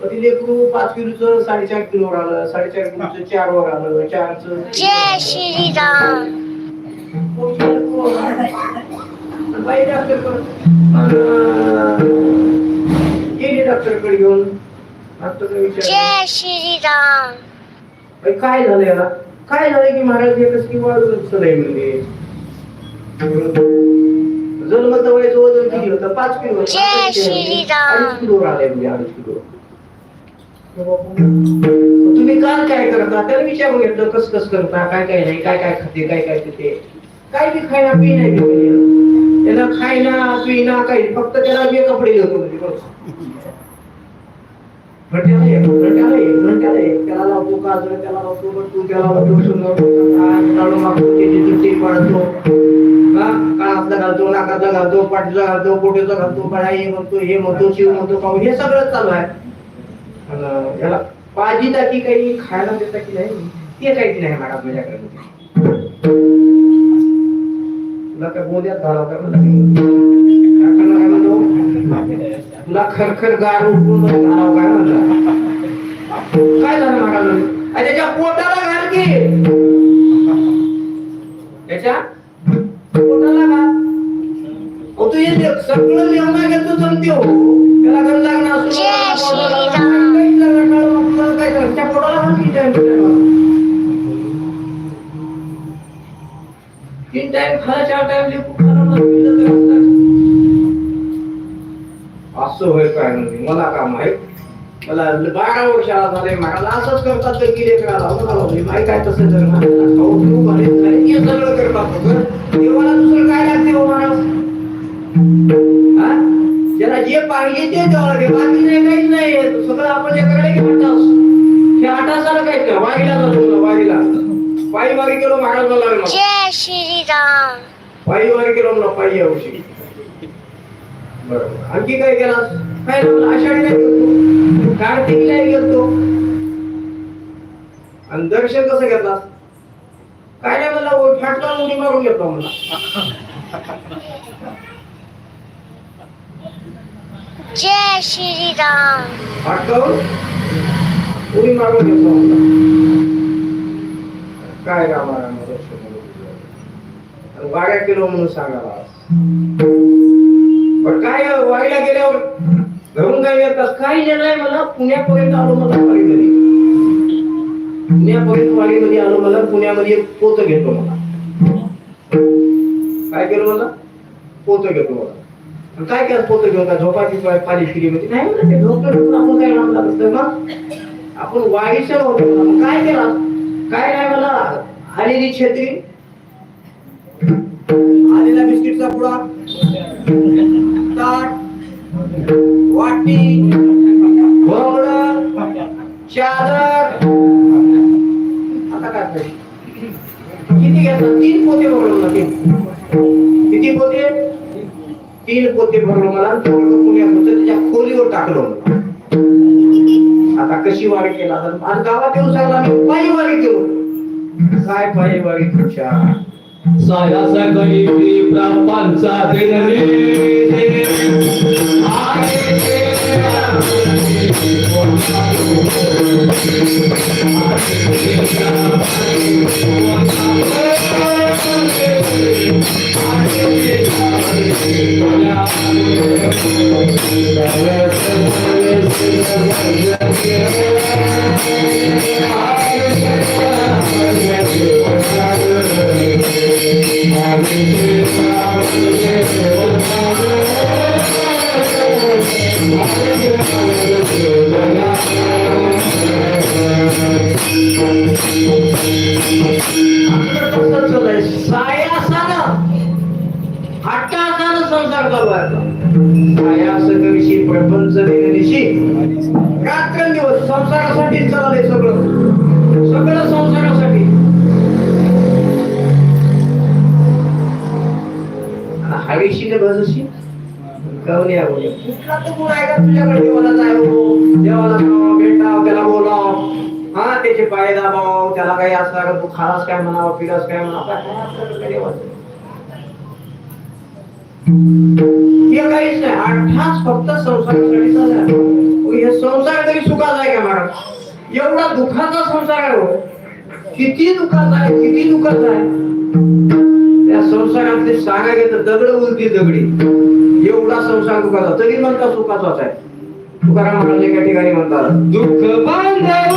कधी लेकरू पाच किलोचं साडेचार किलोवर आलं साडेचार किलोचं आलं चारचं जय श्रीराम. बाई गेली डॉक्टरकडे घेऊन डॉक्टरने विचारलं जय श्रीराम. बाई, काय झालं याला? काय झालं की महाराज एकच की वाढून आहे म्हणजे जन्म तवळेचं वजन किती होतं पाच किलो अडीच किलो राहिले म्हणजे अडीच किलो तुम्ही काल काय करता त्याला विचारून घेतलं कस कस करता काय काय नाही काय काय खाते काय काय पिते काय बी खायला पी नाही त्याला खायना पिना काही फक्त त्याला बी कपडे घेतो घंट्याला एक, घंट्याला एक, घंट्याला एक. त्याला लावतो काजळ त्याला लावतो तू त्याला लावतो सुंदर काय काढून मागतो त्याची जुटी पाडतो घालतो नाकातलं घालतो पाठीला घालतो पोटीचं घालतो बाळा हे म्हणतो हे म्हणतो शिव म्हणतो पाहू हे सगळं चालू आहे. याला पाजी टाकी काही खायला देता की नाही ते काहीच नाही मॅडम माझ्याकडे. तुला काय बोलण्यात तुला खरखर गार उठून काय म्हणलं काय झालं मॅडम? त्याच्या पोटाला घाल की. त्याच्या सगळं लिहून घेतो जमतो त्याला गंज लागणार काय करायचं? त्या पोटाला. तीन टाइम चार. असं होय काय म्हणजे मला का माहीत मला बारा वर्षाला झाले मला असंच करतात तर किले करायला म्हणजे माहीत काय तसं जर हे सगळं करतात. देवाला दुसरं काय लागते हो महाराज हा? ज्याला जे पाहिजे ते द्यावं लागेल. बाकी नाही काहीच नाही सगळं आपण लेकराला घेऊन जाऊ. हे आठासाला काय नाही वारीला जातो वारीला. पायी वारी केलो महाराज मला लागला जय श्रीराम. पायी वारी केलो मला पायी औषधी बरोबर. आणखी काय केला? काय झालं? आषाढीला गेलतो कार्तिकीला गेलतो. आणि दर्शन कसं घेतला? काय नाही मला फाटला उडी मारून घेतला मला जय श्रीराम फाटकावून उडी मारून घेतला होता काय रामाराम रामा दर्शन आणि गाड्या किलो म्हणून सांगायला पण काय वाडीला गेल्यावर घरून काय येतात काही नाही मला पुण्यापर्यंत आलो मला वाडीमध्ये पुण्यापर्यंत वाडीमध्ये आलो मला पुण्यामध्ये एक पोत घेतो मला काय केलं मला पोत घेतो मला आणि काय केलं? पोत घेऊन का झोपाची पाय- पाणी फिरी होती. नाही म्हणलं ते झोपलं आपण काय लावून लागत नाही मग आपण वारीचं होतो. काय केला? काय नाही मला आलेली छत्री आलेला बिस्किटचा पुडा ताट वाटी भोंगड चादर. आता काय किती घेतलं? तीन पोते भरलो तीन तीन पोते भरलो मला आणि त्याच्या खोलीवर टाकलो आता कशी वारी केला आणि गावात येऊन सांगला मी पायी वारी केलो. काय पायी वारी तुमच्या? साया सगळी प्रपंचा दिनली सायासानं हट्टासानं संसार चालू आहे आता. सायास करीशी प्रपंच दिशी रात्रंदिवस संसारासाठी चाललंय सगळं सगळं संसारासाठी हवेशी का भजशी हो. देवाला जावं भेटाव त्याला बोलाव हा त्याचे पाय दाबाव त्याला काही असं तू खालास काय म्हणावं पिलास काय म्हणावं? हे काहीच नाही. अठ्ठास फक्त संसारासाठी हे संसार तरी सुखाचा आहे का महाराज एवढा दुःखाचा संसार आहे हो. किती दुःखाचा आहे किती दुःखाचा आहे. त्या संसारातले सांगायला तर दगड उलटी दगडी. एवढा संसार दुखाचा तरी म्हणता सुखाचाच आहे. तुकाराम महाराज एका ठिकाणी म्हणतात दुःख बांधव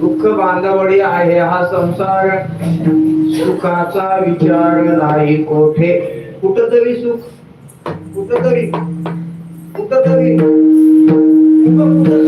दुःख बांधवडी आहे हा संसार. सुखाचा विचार नाही कोठे. कुठतरी सुख कुठतरी कुठतरी. कुठं कुठतरी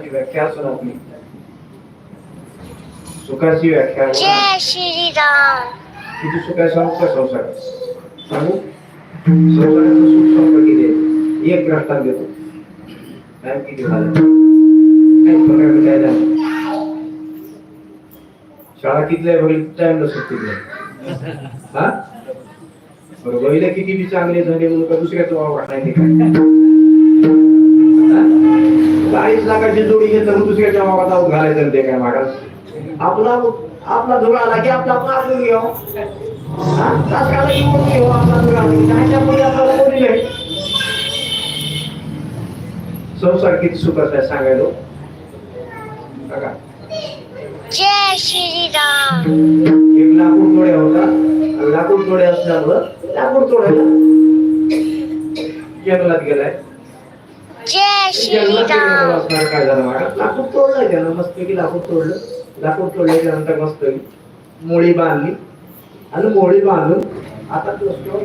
सुखाची व्याख्या असं आपली सुखाची व्याख्या किती सुख आहे सांगू का संसार सांगू? संसाराचं सुख दे एक देतो. टाइम किती झाला? काही प्रकारे काय झालं? शाळा कितल्या सुट्टी दिली हा? बरं वहिला किती बी चांगले झाले म्हणून का दुसऱ्याचं वावर नाही काय अडीच लाखाची जोडी घेतलं मग दुसऱ्याच्या मागात जाऊन घालायचं ते काय मागात आपला आपला धुरा आला की आपला आपण घेऊ येऊन घेऊ आपला धुरा. आला की त्याच्या पुढे आपल्याला कोणी नाही. संसार किती सुखाचा आहे सांगायलो बघा. जय श्रीराम. एक लाकूड तोड्या होता. लाकूड तोड्या असल्यामुळं लाकूड तोडायला जंगलात गेलाय जय जंगलात गेल्यावर श्रीराम असणार काय झालं लाकूड तोडलं त्यानं मस्त की लाकूड तोडलं. लाकूड तोडल्याच्या नंतर मस्त मोळी बांधली. आणि मोळी बांधून आता तो स्टोन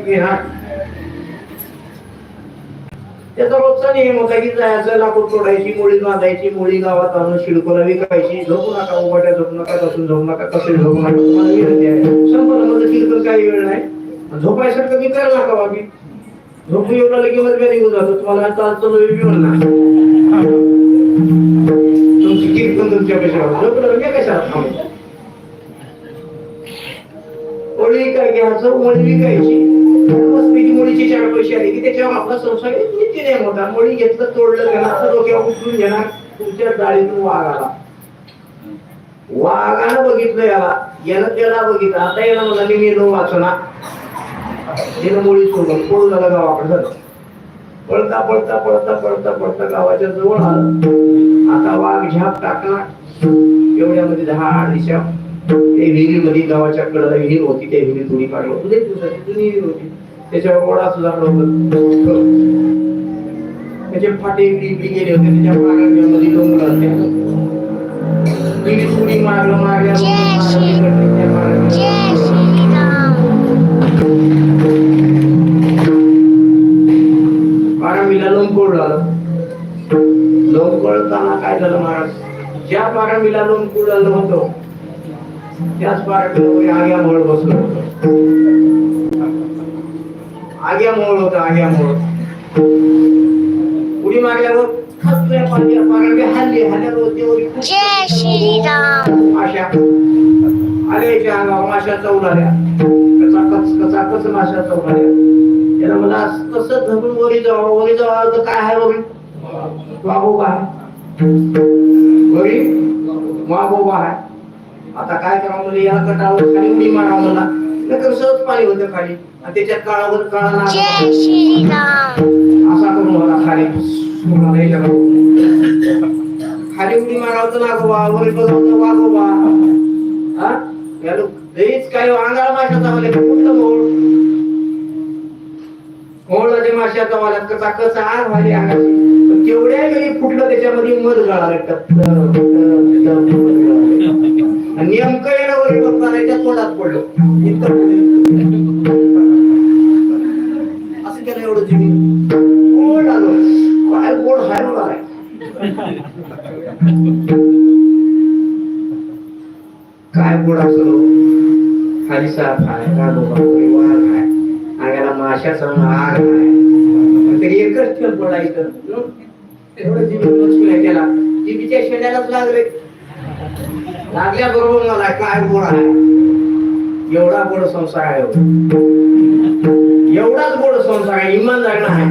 त्याचा रोजचा नियम होता की जायचं लाकूड तोडायची मोळी बांधायची मोळी गावात आणून शिडकोला विकायची. झोपू नका उभाट्या झोपू नका कसून झोपू नका कसे झोपू नका संपलं म्हणजे कीर्तन काही वेळ नाही. झोपायसारखं मी करायला नका बाबी झोपू येऊन आलं की मग निघून जातो तुम्हाला चालतो वेळ मिळून ना. तुमची कीर्तन तुमच्या कशाला झोपलं मी कशाला थांबू ओळी काय घ्यायचं? ओळी विकायची. मस्तपैकी मुळीची चार पैसे आले की त्याच्यावर आपला संसार नित्य नेम होता मुळी घेतलं तोडलं घेणार डोक्यावर उचलून घेणार. तुमच्या डाळीतून वाघ आला. वाघानं बघितलं याला. यानं त्याला बघितलं. आता याला म्हणाले मी नो. वाचना तिनं मुळी सोडून पळून आला गावाकडे झालं पळता पळता पळता पळता पळता गावाच्या जवळ आलं. आता वाघ झाप टाकणार एवढ्यामध्ये दहा दिशा ते विहिरीमध्ये गावाच्या कडला विहीर होती त्या विहिरीत उडी काढलं होतं. दिवसाची जुनी विहीर होती. त्याच्यावर ओढा सुद्धा त्याचे फाटे इकडे गेले होते. त्याच्या पाण्यामध्ये डोंगर होते विहिरीत उडी मारलं मारल्या. बारावीला लोंबकोड झालं. लोंबकोडताना काय झालं महाराज? ज्या बारावीला लोंबकोड झालं होतं त्याच बारावीला आग्या मोळ बसलो होतो. आग्या मोळ होता आग्या मोळ उडी मारल्यावर बारावी हल्ली हल्ल्यावर जय श्रीराम. माश्या. आल्याच्या अंगावर माश्या चौलाल्या कचा कच कचा कच माश्या चौलाल्या त्याला मला कसं धरून वरी जावं वरी जावं तर काय आहे वरी? वागोबा आहे. वरी? वागोबा आहे. आता काय करावं म्हणजे या गटावर खाली उडी मारावं मला नंतर सहज पाणी होतं खाली. आणि त्याच्यात काळावर काळा असा करून मला खाली. खाली उडी मारावं तर नागोबा वर बघावं वागोबा हा? या लोक लईच काय अंगाला माशाचा मला कुठलं मोळ मोळला ते म्हणजे माशाचा मला कसा कसा आग व्हायली अंगाची. तेवढ्या वेळी फुटलं त्याच्यामध्ये मध गळाला टप्प आणि नेमकं येणं वरी बघताना त्याच्या तोंडात पडलं. असं केलं एवढं जिनी. गोड आलो. काय गोड हाय मला काय गोड असलो. खाली साप आहे रानोबा कोळी वाघ आहे अंगाला माशाचा आग आहे पण तरी एकच हं? एवढं जीव लक्ष्मी केला जीबीच्या शेण्यालाच लागले. लागल्या बरोबर मला काय गोड आहे एवढा गोड संसार आहे हो. एवढाच गोड संसार आहे इमान लागणं आहे.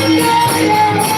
जय